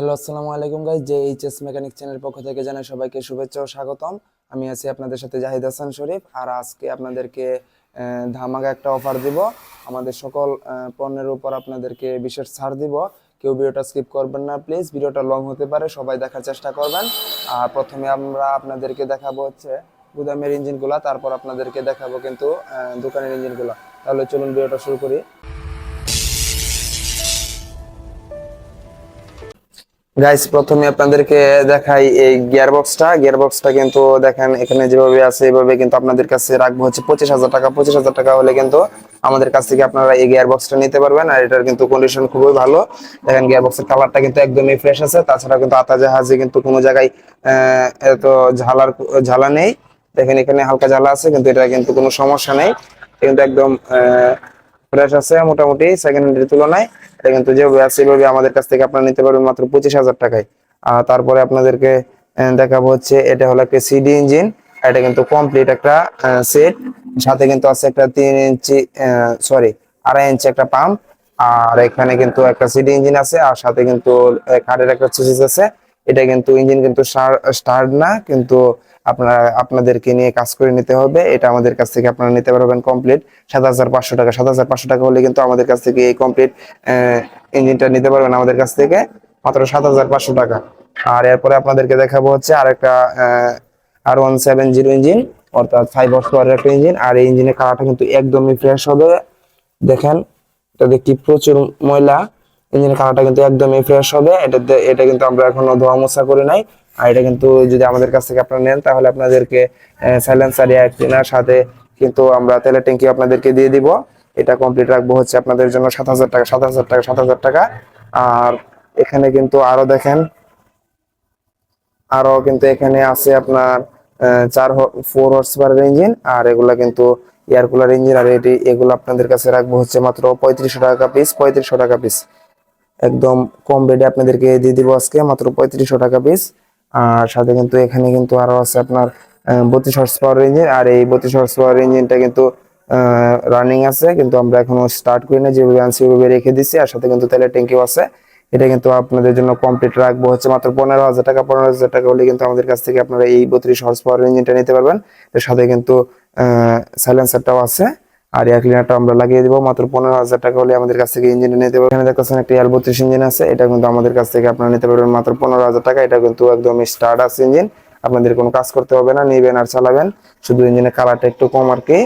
Hello, আসসালামু আলাইকুম guys J H S mechanic চ্যানেলের পক্ষ থেকে জানাই সবাইকে শুভেচ্ছা ও স্বাগতম। আমি আছি আপনাদের সাথে জাহিদ হাসান শরীফ আর আজকে আপনাদেরকে ধামাকা একটা অফার দিব। আমাদের সকল পণ্যের উপর আপনাদেরকে বিশেষ ছাড় দিব। কেউ ভিডিওটা স্কিপ করবেন না প্লিজ ভিডিওটা লং হতে পারে, সবাই দেখার চেষ্টা করবেন। আর প্রথমে আমরা আপনাদেরকে দেখাবো হচ্ছে গুদামের ইঞ্জিনগুলা তারপর আপনাদেরকে দেখাবো কিন্তু দোকানের ইঞ্জিনগুলা তাহলে চলুন ভিডিওটা শুরু করি। গাইস প্রথমে আপনাদেরকে দেখাই এই গিয়ার বক্সটা গিয়ার বক্সটা কিন্তু দেখেন এখানে যেভাবে আছে এভাবে কিন্তু আপনাদের কাছে রাখব হচ্ছে পঁচিশ হাজার টাকা। পঁচিশ হাজার টাকা হলে কিন্তু আমাদের কাছ থেকে আপনারা এই গিয়ার বক্সটা নিতে পারবেন। আর এটার কিন্তু কন্ডিশন খুবই ভালো। দেখেন গিয়ার বক্সের কালারটা কিন্তু একদমই ফ্রেশ আছে। তাছাড়া কিন্তু আতা জাহাজে কিন্তু কোনো জায়গায় আহ, এত ঝালার ঝালা নেই। দেখেন এখানে হালকা ঝালা আছে কিন্তু এটা কিন্তু কোনো সমস্যা নেই। কিন্তু একদম ফ্রেশ আছে মোটামুটি সেকেন্ড হ্যান্ডের তুলনায়। এটা কিন্তু যেভাবে আছে, সেভাবে আমাদের কাছ থেকে আপনারা নিতে পারবেন মাত্র পঁচিশ হাজার টাকায়। আর তারপরে আপনাদেরকে দেখাবো হচ্ছে, এটা হলো একটা সিডি ইঞ্জিন এটা কিন্তু কমপ্লিট একটা সেট সাথে কিন্তু আছে একটা তিন ইঞ্চি সরি আড়াই ইঞ্চি একটা পাম্প আর এখানে কিন্তু একটা সিডি ইঞ্জিন আছে, আর সাথে কিন্তু কাঠের একটা চেসিস আছে। এটা কিন্তু ইঞ্জিন কিন্তু স্টার্ট না, কিন্তু আপনারা, আপনাদেরকে নিয়ে কাজ করে নিতে হবে। এটা আমাদের কাছ থেকে আপনারা নিতে পারবেন কমপ্লিট সাত হাজার পাঁচশো টাকা, সাত হাজার পাঁচশো টাকা হলে কিন্তু আমাদের কাছ থেকে এই কমপ্লিট ইঞ্জিনটা নিতে পারবেন আমাদের কাছ থেকে। মাত্র সাত হাজার পাঁচশো টাকা। আর এরপরে আপনাদেরকে দেখাবো হচ্ছে আরেকটা R one seven zero engine অর্থাৎ ফাইভ হর্স পাওয়ারের একটা ইঞ্জিন আর এই ইঞ্জিনের কালারটা কিন্তু একদমই ফ্রেশ হবে। দেখেন, এটা দেখি প্রচুর ময়লা। ইঞ্জিনের কালারটা কিন্তু একদমই ফ্রেশ হবে। এটা এটা কিন্তু আমরা এখনও ধোয়া মোছা করি নাই। আর এটা কিন্তু যদি আমাদের কাছ থেকে আপনারা নেন, তাহলে আপনাদেরকে সাইলেন্সার এয়ার ক্লিনার সাথে কিন্তু আমরা তেলের ট্যাঙ্কি আপনাদেরকে দিয়ে দিব। এটা কমপ্লিট রাখব হচ্ছে আপনাদের জন্য সাত হাজার টাকা, সাত হাজার টাকা, সাত হাজার টাকা। আর এখানে কিন্তু আরও দেখেন, আরও কিন্তু এখানে আছে আপনার চার ফোর হর্স পাওয়ারের ইঞ্জিন আর এগুলা কিন্তু এয়ার কুলার ইঞ্জিন আর এটি, এগুলো আপনাদের কাছে রাখব হচ্ছে মাত্র পঁয়ত্রিশশো টাকা পিস পঁয়ত্রিশশো টাকা পিস একদম কম রেটে আপনাদেরকে দিয়ে দিব আজকে, মাত্র পঁয়ত্রিশশো টাকা পিস আর সাথে কিন্তু এখানে কিন্তু আরও আছে আপনার বত্রিশ হর্স পাওয়ার ইঞ্জিন আর এই বত্রিশ হর্স পাওয়ার ইঞ্জিনটা কিন্তু রানিং আছে, কিন্তু আমরা এখনও স্টার্ট করি না যেভাবে আনছি ওইভাবে রেখে দিচ্ছি আর সাথে কিন্তু তেলের ট্যাঙ্কিও আছে। এটা কিন্তু আপনাদের জন্য কমপ্লিট রাখব হচ্ছে মাত্র পনেরো হাজার টাকা। পনেরো হাজার টাকা হলে কিন্তু আমাদের কাছ থেকে আপনারা এই বত্রিশ হর্স পাওয়ার ইঞ্জিনটা নিতে পারবেন। এর সাথে কিন্তু সাইলেন্সারটাও আছে। আর এয়ার ক্লিনারটা আমরা লাগিয়ে দিব। মাত্র পনেরো হাজার টাকা হলে আমাদের কাছ থেকে ইঞ্জিন নিতে পারবেন। এখানে দেখতেছেন একটা এয়ার বত্রিশ ইঞ্জিন আছে। এটা কিন্তু আমাদের কাছ থেকে আপনারা নিতে পারবেন মাত্র পনেরো হাজার টাকা। এটা কিন্তু একদম স্টার্ট আছে ইঞ্জিন আপনাদের কোনো কাজ করতে হবে না, নিবেন আর চালাবেন। শুধু ইঞ্জিনের কালারটা একটু কম আর কি।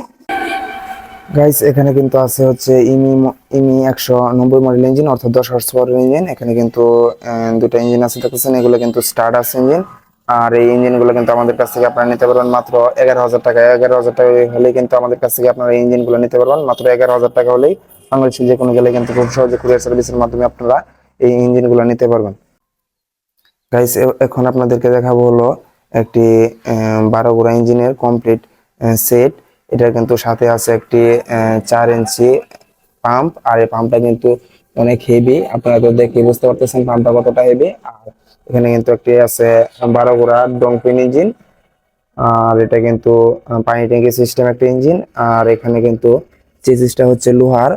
গাইস এখানে কিন্তু আছে হচ্ছে ইমি ইমি একশো নব্বই মডেল ইঞ্জিন অর্থাৎ দশ হর্স পাওয়ারের ইঞ্জিন এখানে কিন্তু দুটো ইঞ্জিন আছে দেখতেছেন। এগুলো কিন্তু স্টার্ট আছে ইঞ্জিন আর এই ইঞ্জিনগুলো কিন্তু আমাদের কাছ থেকে আপনারা নিতে পারবেন মাত্র এগারো হাজার টাকা। এগারো হাজার টাকা হলেই কিন্তু আমাদের কাছ থেকে আপনারা এই ইঞ্জিনগুলো নিতে পারবেন। মাত্র এগারো হাজার টাকা হলেই বাংলাদেশের যে কোনো গেলে কিন্তু খুব সহজে কুরিয়ার সার্ভিসের মাধ্যমে আপনারা এই ইঞ্জিনগুলো নিতে পারবেন। গাইস এখন আপনাদেরকে দেখাবো হলো একটি বারো গোড়া ইঞ্জিনের কমপ্লিট সেট এটার কিন্তু সাথে আছে একটি চার ইঞ্চি পাম্প আর এই পাম্পটা কিন্তু অনেক হেভি আপনারা তো দেখে বুঝতে পারতেছেন পাম্পটা কতটা হেভি আর এখানে কিন্তু একটি আছে বারো গোড়া ডংপিন ইঞ্জিন, আর এটা কিন্তু পানি ট্যাঙ্কি সিস্টেম একটা ইঞ্জিন, আর এখানে কিন্তু চেসিসটা হচ্ছে লোহার,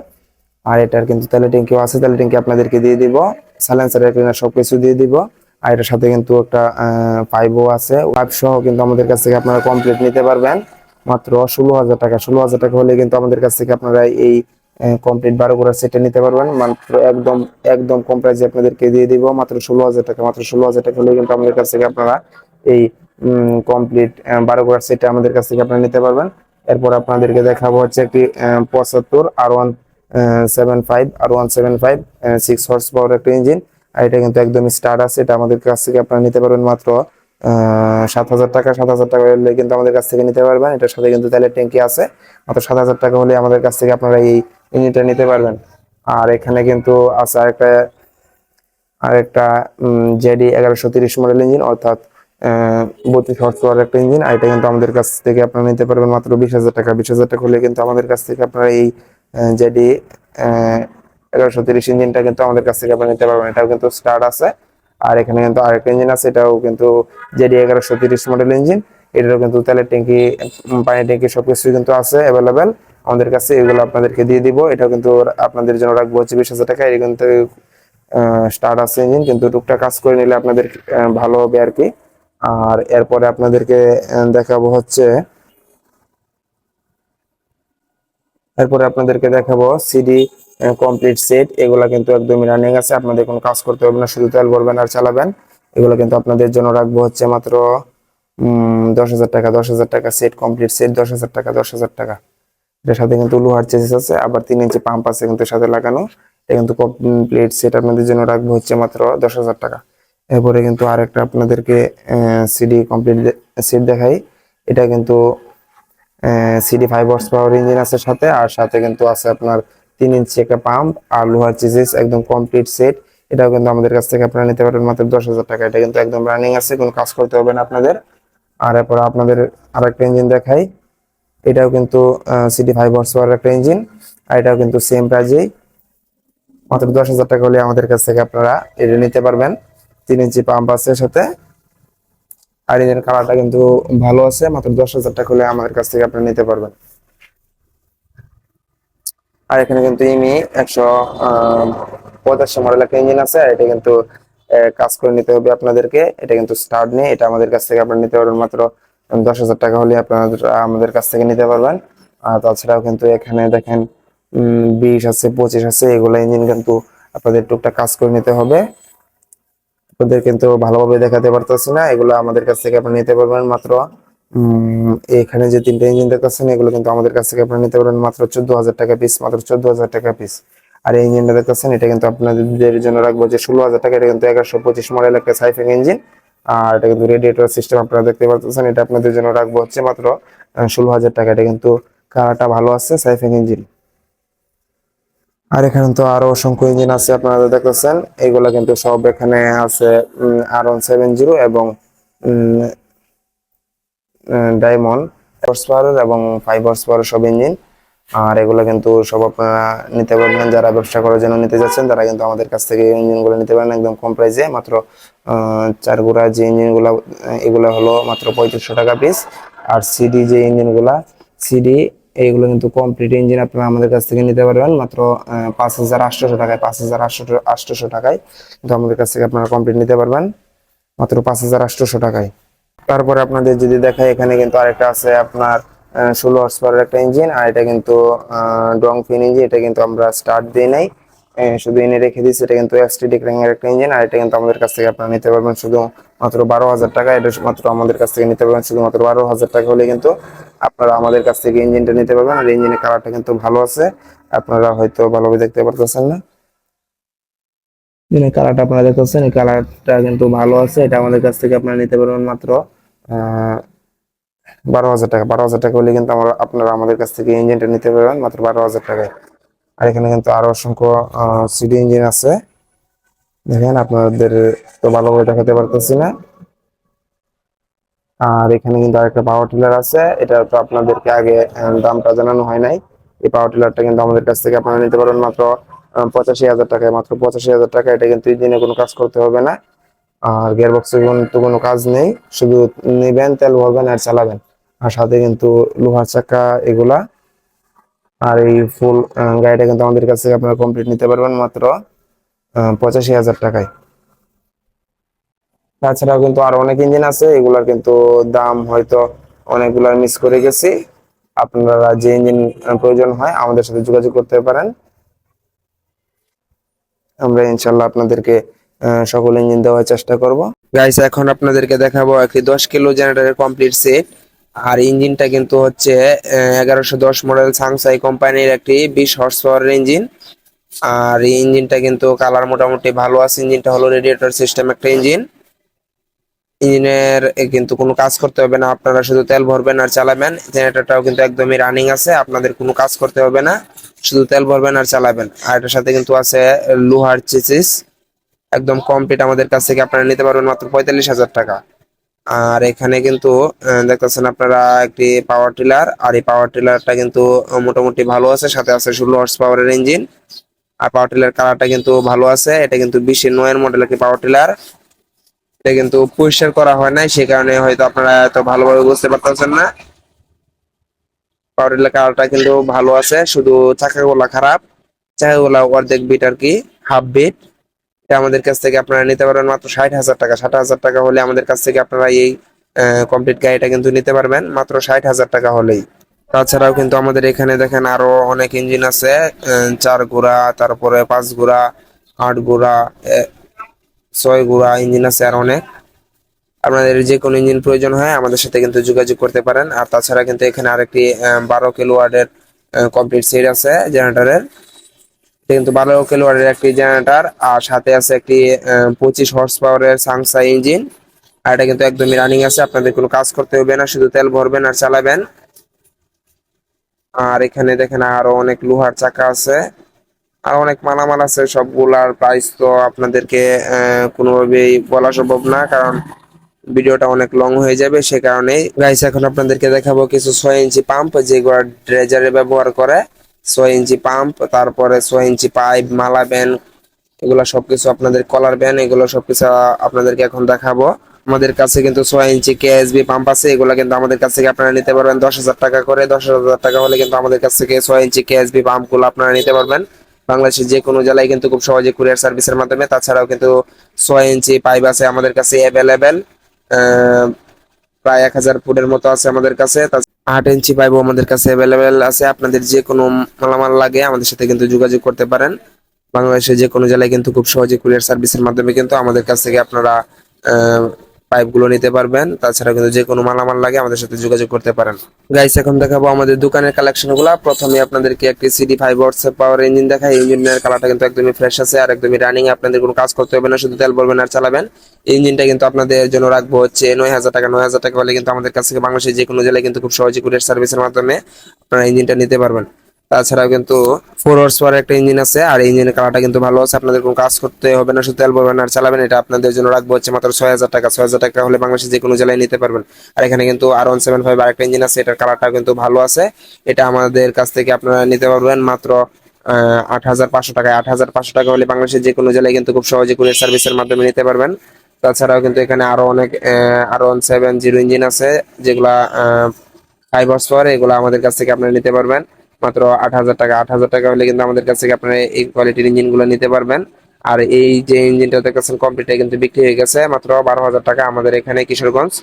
আর এটার কিন্তু তেলের ট্যাঙ্কিও আছে তেলের ট্যাঙ্কি আপনাদেরকে দিয়ে দিব সাইলেন্সার ক্লিনার সবকিছু দিয়ে দিব, আর এটার সাথে কিন্তু একটা পাইপও আছে, পাইপ সহ কিন্তু আমাদের কাছ থেকে আপনারা কমপ্লিট নিতে পারবেন, মাত্র ষোলো হাজার টাকা, ষোলো হাজার টাকা হলে কিন্তু আমাদের কাছ থেকে আপনারা এই কমপ্লিট বারো গোড়ার সেটে নিতে পারবেন। মাত্র একদম একদম কম প্রাইসে আপনাদেরকে দিয়ে দিব। মাত্র ষোলো হাজার টাকা, মাত্র ষোলো হাজার টাকা হলে কিন্তু আমাদের কাছ থেকে আপনারা এই কমপ্লিট বারো গোড়ার সেটে আমাদের কাছ থেকে আপনারা নিতে পারবেন। এরপর আপনাদেরকে দেখাবো হচ্ছে একটি পঁচাত্তর R one seven five R one seven five six horse power একটা ইঞ্জিন আর এটা কিন্তু একদম স্টার্ট আছে, এটা আমাদের কাছ থেকে আপনারা নিতে পারবেন মাত্র সাত হাজার টাকা। সাত হাজার টাকা হলে কিন্তু আমাদের কাছ থেকে নিতে পারবেন। এটার সাথে কিন্তু তেলের ট্যাঙ্কি আছে। মাত্র সাত হাজার টাকা হলে আমাদের কাছ থেকে আপনারা এই ইঞ্জিনটা নিতে পারবেন। আর এখানে কিন্তু আছে আরেকটা আরেকটা জেডি এগারোশো তিরিশ মডেল ইঞ্জিন অর্থাৎ বত্রিশ হর্স পাওয়ার একটা ইঞ্জিন আর এটা কিন্তু আমাদের কাছ থেকে আপনারা নিতে পারবেন মাত্র বিশ হাজার টাকা। বিশ হাজার টাকা হলে কিন্তু আমাদের কাছ থেকে আপনারা এই জেডি এগারোশো তিরিশ ইঞ্জিনটা কিন্তু আমাদের কাছ থেকে আপনারা নিতে পারবেন। এটাও কিন্তু স্টার্ট আছে। আর এখানে কিন্তু আরেকটা ইঞ্জিন আছে, এটাও কিন্তু জেডি এগারোশো তিরিশ মডেল ইঞ্জিন এটারও কিন্তু তেলের ট্যাঙ্কি পানির ট্যাঙ্কি সবকিছু কিন্তু আছে অ্যাভেলেবেল আমাদের কাছে এগুলো আপনাদেরকে দিয়ে দিব। এটা কিন্তু আপনাদের জন্য রাখব হচ্ছে বিশ হাজার টাকা। এটা কিন্তু স্টার্ট আছে ইঞ্জিন কিন্তু টুকটাক কাজ করে নিলে আপনাদের ভালো হবে আর কি। আর এরপরে আপনাদেরকে দেখাবো হচ্ছে এরপরে আপনাদেরকে দেখাবো সিডি কমপ্লিট সেট এগুলা কিন্তু একদমই রানিং আছে। আপনাদের কোনো কাজ করতে হবে না শুধু তেল ভরবেন আর চালাবেন। এগুলো কিন্তু আপনাদের জন্য রাখব হচ্ছে মাত্র দশ হাজার টাকা দশ হাজার টাকা সেট কমপ্লিট সেট দশ হাজার টাকা দশ হাজার টাকা। এটার সাথে কিন্তু লোহার চেসিস আছে, আবার তিন ইঞ্চি পাম্প আছে কিন্তু সাথে লাগানো। এটা কিন্তু কমপ্লিট সেট আপনাদের জন্য রাখব হচ্ছে মাত্র দশ হাজার টাকা। এরপরে কিন্তু আরেকটা আপনাদেরকে সিডি কমপ্লিট সেট দেখাই। এটা কিন্তু CD five horse power engine আছে সাথে, আর সাথে কিন্তু আছে আপনার তিন ইঞ্চি একটা পাম্প আর লোহার চিজিস একদম কমপ্লিট সেট এটাও কিন্তু আমাদের কাছ থেকে আপনারা নিতে পারবেন মাত্র দশ হাজার টাকা। এটা কিন্তু একদম রানিং আছে, কোনো কাজ করতে হবে না আপনাদের। আর এরপর আপনাদের আরেকটা ইঞ্জিন দেখাই। এটাও কিন্তু সিটি ফাইভ হর্স পাওয়ার একটা ইঞ্জিন আর এটাও কিন্তু সেম প্রাইজেই মাত্র দশ হাজার টাকা হলে আমাদের কাছ থেকে আপনারা এটা নিতে পারবেন। তিন ইঞ্চি পাম্প আছে সাথে। আর এর কালারটা কিন্তু ভালো আছে, মাত্র দশ হাজার টাকা হলে আমাদের কাছ থেকে আপনারা নিতে পারবেন। আর এখানে কিন্তু ইমি একশো পঁচাশি মডেল একটা ইঞ্জিন আছে, আর এটা কিন্তু কাজ করে নিতে হবে আপনাদেরকে। এটা কিন্তু স্টার্ট নেই, এটা আমাদের কাছ থেকে আপনারা নিতে পারবেন মাত্র দশ হাজার টাকা হলে আপনারা আমাদের কাছ থেকে নিতে পারবেন। আর তাছাড়াও কিন্তু এখানে দেখেন বিশ আছে, পঁচিশ আছে, এগুলো ইঞ্জিন কিন্তু আপনাদের টুকটাক কাজ করে নিতে হবে। আপনাদের কিন্তু ভালোভাবে দেখাতে পারতেছি না, এগুলো আমাদের কাছ থেকে আপনি নিতে পারবেন মাত্র এখানে যে তিনটা ইঞ্জিন দেখতেছেন, এগুলো কিন্তু আমাদের কাছ থেকে আপনি নিতে পারবেন মাত্র চোদ্দ হাজার টাকা পিস মাত্র চোদ্দ হাজার টাকা পিস আর এই ইঞ্জিনটা দেখতেছেন, এটা কিন্তু আপনাদের জন্য রাখব যে ষোলো হাজার টাকা, এটা কিন্তু এগারোশো পঁচিশ মডেল একটা সাইফিং ইঞ্জিন আর এটা কিন্তু রেডিয়েটর সিস্টেম আপনারা দেখতে পাচ্ছেন, এটা আপনাদের জন্য রাখব হচ্ছে মাত্র ষোলো হাজার টাকা। এটা কিন্তু কালারটা ভালো আছে সাইফিং ইঞ্জিন। আর এখানে তো আরও অসংখ্য ইঞ্জিন আছে আপনারা দেখতেছেন। এগুলা কিন্তু সব এখানে আছে আর ওয়ান সেভেন জিরো এবং ডায়মন্ড হর্স পাওয়ার এবং ফাইভ হর্স সব ইঞ্জিন। আর এগুলো কিন্তু সব আপনারা নিতে পারবেন। যারা ব্যবসা করার জন্য নিতে যাচ্ছেন, তারা কিন্তু আমাদের কাছ থেকে ইঞ্জিনগুলো নিতে পারেন একদম কম প্রাইসে মাত্র চার গোড়া যে ইঞ্জিনগুলো, এগুলো হলো মাত্র পঁয়ত্রিশশো টাকা পিস আর সিডি যে ইঞ্জিনগুলা সিডি এইগুলো কিন্তু কমপ্লিট ইঞ্জিন আপনারা আমাদের কাছ থেকে নিতে পারবেন। মাত্র পাঁচ হাজার আটশোশো টাকায়, পাঁচ হাজার আটশো আটশোশো টাকায় কিন্তু আমাদের কাছ থেকে আপনারা কমপ্লিট নিতে পারবেন। মাত্র পাঁচ হাজার আটশোশো টাকায়। তারপরে আপনাদের যদি দেখাই, এখানে কিন্তু আরেকটা আছে আপনার ষোলো হর্স পাওয়ার একটা ইঞ্জিন আর এটা কিন্তু ডং ফিন ইঞ্জিন এটা কিন্তু আমরা স্টার্ট দিই নাই। শুধু এনে রেখে দিচ্ছি এটা কিন্তু এক্সটিডি ক্র্যাং এর একটা ইঞ্জিন আর এটা কিন্তু আমাদের কাছ থেকে আপনারা নিতে পারবেন শুধু মাত্র বারো হাজার টাকা। এটা মাত্র আমাদের কাছ থেকে নিতে পারবেন, শুধুমাত্র বারো হাজার টাকা হলে কিন্তু আপনারা আমাদের কাছ থেকে ইঞ্জিনটা নিতে পারবেন, আর ইঞ্জিনের কালারটা কিন্তু ভালো আছে। আপনারা হয়তো ভালোভাবে দেখতে পারতেছেন না। ইঞ্জিনের কালারটা আপনারা দেখতেছেন, এই কালারটা কিন্তু ভালো আছে, এটা আমাদের কাছ থেকে আপনারা নিতে পারবেন মাত্র বারো হাজার টাকা। বারো হাজার টাকা হলে কিন্তু আমরা আপনারা আমাদের কাছ থেকে ইঞ্জিনটা নিতে পারবেন মাত্র বারো হাজার টাকায় আর এখানে কিন্তু আরও অসংখ্য সিডি ইঞ্জিন আছে। দেখেন, আপনাদের তো ভালোভাবে দেখাতে পারতেছি না। আর এখানে কিন্তু আরেকটা পাওয়ার টিলার আছে। এটা তো আপনাদেরকে আগে দামটা জানানো হয় নাই। এই পাওয়ার টিলারটা কিন্তু আমাদের কাছ থেকে আপনারা নিতে পারবেন মাত্র পঁচাশি হাজার টাকায়। মাত্র পঁচাশি হাজার টাকা এটা কিন্তু ইঞ্জিনে কোনো কাজ করতে হবে না। আর গিয়ারবক্সে কিন্তু কোনো কাজ নেই। শুধু নেবেন, তেল ভরবেন আর চালাবেন। আর সাথে কিন্তু লোহার চাকা এগুলা। আর এই ফুল গাড়িটা কিন্তু আমাদের কাছ আপনারা কমপ্লিট নিতে পারবেন মাত্র পঁচাশি হাজার টাকায়। তাছাড়াও কিন্তু আরও অনেক ইঞ্জিন আছে, এগুলার কিন্তু দাম হয়তো অনেকগুলার মিস করে গেছি। আপনারা যে ইঞ্জিন প্রয়োজন হয় আমাদের সাথে যোগাযোগ করতে পারেন। আমরা ইনশাল্লাহ আপনাদেরকে সকল ইঞ্জিন দেওয়ার চেষ্টা করব। গাইস এখন আপনাদেরকে দেখাবো একটি দশ কিলো জেনারেটরের কমপ্লিট সেট আর ইঞ্জিনটা কিন্তু হচ্ছে এগারোশো দশ মডেল সাংসাই কোম্পানির একটি বিশ হর্স পাওয়ারের ইঞ্জিন আর এই ইঞ্জিনটা কিন্তু কালার মোটামুটি ভালো আছে। ইঞ্জিনটা হলো রেডিয়েটর সিস্টেম একটা ইঞ্জিন ইঞ্জিনের কিন্তু কোনো কাজ করতে হবে না। আপনারা শুধু তেল ভরবেন আর চালাবেন। জেনারেটরটাও কিন্তু একদমই রানিং আছে। আপনাদের কোনো কাজ করতে হবে না। শুধু তেল ভরবেন আর চালাবেন। আর এটার সাথে কিন্তু আছে লোহার চেসিস একদম কমপ্লিট আমাদের কাছ থেকে আপনারা নিতে পারবেন মাত্র পঁয়তাল্লিশ হাজার টাকা। আর এখানে কিন্তু দেখতেছেন আপনারা একটি পাওয়ার টিলার আর এই পাওয়ার টিলারটা কিন্তু মোটামুটি ভালো আছে, সাথে আছে ষোলো হর্স পাওয়ারের ইঞ্জিন আর পাওয়ার টিলার কালারটা কিন্তু ভালো আছে, এটা কিন্তু বিশের নয়ের মডেল একটি পাওয়ার টিলার এটা কিন্তু পরিষ্কার করা হয় নাই, সে কারণে হয়তো আপনারা এত ভালোভাবে বুঝতে পারতেছেন না। পাওয়ার টিলার কালারটা কিন্তু ভালো আছে, শুধু চাকাগুলা খারাপ, চাকাগুলা অর্ধেক বিট আর কি হাফ বিট আমাদের কাছ থেকে আপনারা নিতে পারবেন মাত্র ষাট হাজার টাকা। ষাট হাজার টাকা হলে আমাদের কাছ থেকে আপনারা এই কমপ্লিট গাড়িটা কিন্তু নিতে পারবেন। মাত্র ষাট হাজার টাকা হলেই। তাছাড়াও কিন্তু আমাদের এখানে দেখেন আরও অনেক ইঞ্জিন আছে চার ঘোড়া, তারপরে পাঁচ ঘোড়া, আট ঘোড়া ছয় ঘোড়া ইঞ্জিন আছে আর অনেক। আপনাদের যে কোনো ইঞ্জিন প্রয়োজন হয় আমাদের সাথে কিন্তু যোগাযোগ করতে পারেন। আর তাছাড়া কিন্তু এখানে আরেকটি বারো কিলো ওয়ার্ডের কমপ্লিট সেট আছে জেনারেটরের কিন্তু কিলো ওয়ার্ডের একটি জেনারেটর, আর সাথে আছে একটি পঁচিশ হর্স পাওয়ারের সাংসা ইঞ্জিন আর এটা কিন্তু একদমই রানিং আছে, আপনাদের কোনো কাজ করতে হবে না, শুধু তেল ভরবেন আর চালাবেন। আর এখানে দেখেন আরও অনেক লোহার চাকা আছে, আর অনেক মালামাল আছে, সবগুলার প্রাইস তো আপনাদেরকে কোনোভাবেই বলা সম্ভব না, কারণ ভিডিওটা অনেক লং হয়ে যাবে, সে কারণেই। গাইস এখন আপনাদেরকে দেখাবো কিছু ছয় ইঞ্চি পাম্প যেগুলো ড্রেজারে ব্যবহার করে। ছয় ইঞ্চি পাম্প তারপরে ছয় ইঞ্চি পাইপ মালা ব্যান এগুলো সবকিছু আপনাদের কলার ব্যান এগুলো সবকিছু আপনাদেরকে এখন দেখাবো। আমাদের কাছে কিন্তু ছয় ইঞ্চি কেএসবি পাম্প আছে, এগুলো কিন্তু আমাদের কাছ থেকে আপনারা নিতে পারবেন দশ হাজার টাকা করে। দশ হাজার টাকা হলে কিন্তু আমাদের কাছ থেকে ছয় ইঞ্চি কেএসবি পাম্পগুলো আপনারা নিতে পারবেন। বাংলাদেশের যে কোনো জেলায় কিন্তু খুব সহজে কুরিয়ার সার্ভিসের মাধ্যমে। তাছাড়াও কিন্তু ছয় ইঞ্চি পাইপ আছে আমাদের কাছে অ্যাভেলেবেল প্রায় এক হাজার ফুটের মতো আছে আমাদের কাছে। আট ইঞ্চি পাইপও আমাদের কাছে অ্যাভেলেবেল আছে। আপনাদের যে কোনো মালামাল লাগে আমাদের সাথে কিন্তু যোগাযোগ করতে পারেন। বাংলাদেশের যে কোনো জেলায় কিন্তু খুব সহজে কুরিয়ার সার্ভিসের মাধ্যমে কিন্তু আমাদের কাছ থেকে আপনারা পাইপগুলো নিতে পারবেন। তাছাড়া কিন্তু যে কোনো মালামাল লাগে আমাদের সাথে যোগাযোগ করতে পারেন। গাইস এখন দেখাবো আমাদের দোকানের কালেকশনগুলা। প্রথমে আপনাদেরকে একটি CD five watts power engine দেখাই। ইঞ্জিনের কালারটা কিন্তু একদমই ফ্রেশ আছে আর একদমই রানিং আপনাদের কোনো কাজ করতে হবে না, শুধু তেল বলবেন আর চালাবেন। ইঞ্জিনটা কিন্তু আপনাদের জন্য রাখব হচ্ছে নয় হাজার টাকা। নয় হাজার টাকা হলে কিন্তু আমাদের কাছ থেকে বাংলাদেশের যে কোনো জেলায় কিন্তু খুব সহজে কুরিয়ার সার্ভিসের মাধ্যমে আপনারা ইঞ্জিনটা নিতে পারবেন। তাছাড়াও কিন্তু ফোর হর্স পাওয়ার একটা ইঞ্জিন আছে, আর ইঞ্জিনের কালারটা কিন্তু ভালো আছে। আপনাদের কোনো কাজ করতে হবে না, শুধু তেল ভরবেন আর চালাবেন। এটা আপনাদের জন্য রাখব হচ্ছে মাত্র ছয় হাজার টাকা। ছয় হাজার টাকা হলে বাংলাদেশের যে কোনো জেলায় নিতে পারবেন। আর এখানে কিন্তু আর ওয়ান সেভেন ফাইভ আরেকটা ইঞ্জিন আছে, এটার কালারটা কিন্তু ভালো আছে। এটা আমাদের কাছ থেকে আপনারা নিতে পারবেন মাত্র আট হাজার পাঁচশো টাকা আট হাজার পাঁচশো টাকা হলে বাংলাদেশের যে কোনো জেলায় কিন্তু খুব সহজে কুরিয়ার সার্ভিসের মাধ্যমে নিতে পারবেন। তাছাড়াও কিন্তু এখানে আরও অনেক R one seven zero engine আছে, যেগুলা ফাইভ হর্স পাওয়ার এগুলো আমাদের কাছ থেকে আপনারা নিতে পারবেন। মাত্র আট হাজার টাকা। আট হাজার টাকা হলে কিন্তু আমাদের কাছ আপনারা এই কোয়ালিটির ইঞ্জিনগুলো নিতে পারবেন। আর এই যে ইঞ্জিনটা দেখতেছেন কমপ্লিট কিন্তু বিক্রি হয়ে গেছে। মাত্র বারো হাজার টাকা আমাদের এখানে কিশোরগঞ্জ।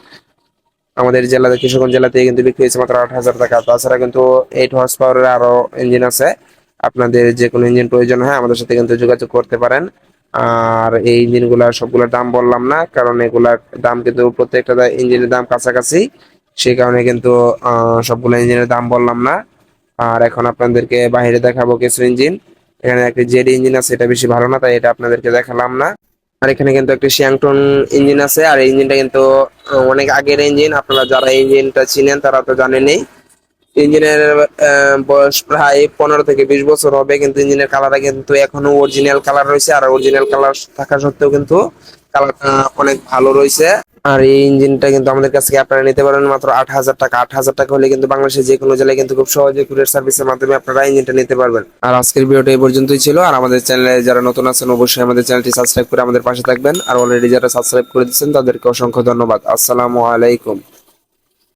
আমাদের জেলাতে কিশোরগঞ্জ জেলাতে কিন্তু বিক্রি হয়েছে মাত্র আট হাজার টাকা। তাছাড়া কিন্তু এইট হর্স পাওয়ারের আরও ইঞ্জিন আছে। আপনাদের যে কোনো ইঞ্জিন প্রয়োজন হয় আমাদের সাথে কিন্তু যোগাযোগ করতে পারেন। আর এই ইঞ্জিনগুলোর সবগুলোর দাম বললাম না, কারণ এগুলার দাম কিন্তু প্রত্যেকটা ইঞ্জিনের দাম কাছাকাছি। সেই কারণে কিন্তু সবগুলো ইঞ্জিনের দাম বললাম না। আর এখন আপনাদেরকে বাইরে দেখাবো কিছু ইঞ্জিন। এখানে একটা জেড ইঞ্জিন আছে, এটা বেশি ভালো না, তাই এটা আপনাদেরকে দেখালাম না। আর এখানে কিন্তু একটি শিয়াংটন ইঞ্জিন আছে, আর এই ইঞ্জিনটা কিন্তু অনেক আগের ইঞ্জিন। আপনারা যারা ইঞ্জিনটা চিনেন, তারা তো জানেনই। ইঞ্জিনের বয়স প্রায় পনেরো থেকে বিশ বছর হবে, কিন্তু ইঞ্জিনের কালারটা কিন্তু এখনও অরিজিনাল কালার রয়েছে। আর অরিজিনাল কালার থাকা সত্ত্বেও কিন্তু কালারটা অনেক ভালো রয়েছে। আর এই ইঞ্জিনটা কিন্তু আমাদের কাছ থেকে আপনারা নিতে পারেন মাত্র আট হাজার টাকা। আট হাজার টাকা হলে কিন্তু বাংলাদেশের যে কোনো জেলায় কিন্তু খুব সহজে কুরিয়ার সার্ভিসের মাধ্যমে আপনারা ইঞ্জিনটা নিতে পারবেন। আর আজকের ভিডিওটা এই পর্যন্তই ছিল। আর আমাদের চ্যানেলে যারা নতুন আছেন, অবশ্যই আমাদের চ্যানেলটি সাবস্ক্রাইব করে আমাদের পাশে থাকবেন। আর অলরেডি যারা সাবস্ক্রাইব করে দিচ্ছেন তাদেরকে অসংখ্য ধন্যবাদ। আসসালামু আলাইকুম।